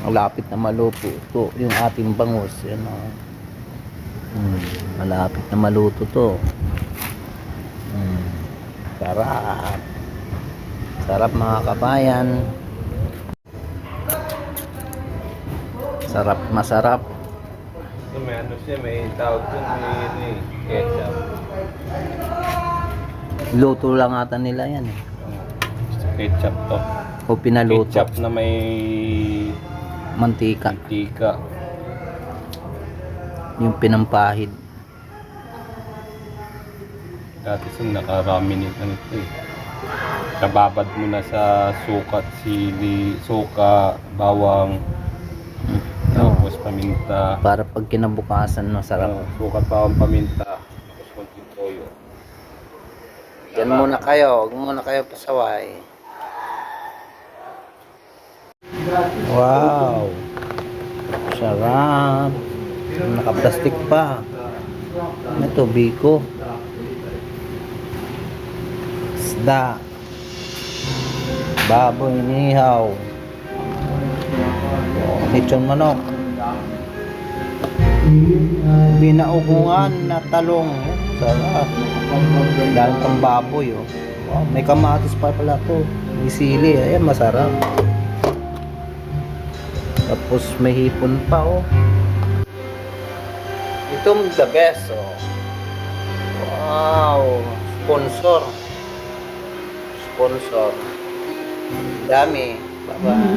Malapit na maluto to. Yung ating bangus. Yan o. Hmm, malapit na maluto to. Hmm, sarap. Sarap mga kabayan. Sarap, masarap. May ano siya, may tawag dun, may ano eh, ketchup. Luto lang ata nila yan eh. Ketchup to. O pinaluto. Ketchup na may Mantika. mantika. Yung pinampahid. Dati sa nakarami nito nito eh. Kababad mo na sa sukat, sili, suka, bawang, tapos paminta. Para pag kinabukasan masarap. Ano, sukat, bawang, paminta. Tapos konting toyo. Diyan muna kayo. Huwag muna kayo pasaway. Wow! Sarap! Nakaplastik pa. Ito, biko. Isda. Baboy nihaw. Lechon manok. Binaugungan na talong. Sarap. Dahil pang baboy, oh. Wow, may kamatis pa pala to. May sili, ayan, masarap. Tapos may hipon pa oh. Itong the best oh. Wow, sponsor. Sponsor. Dami. Bye-bye.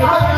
Thank you.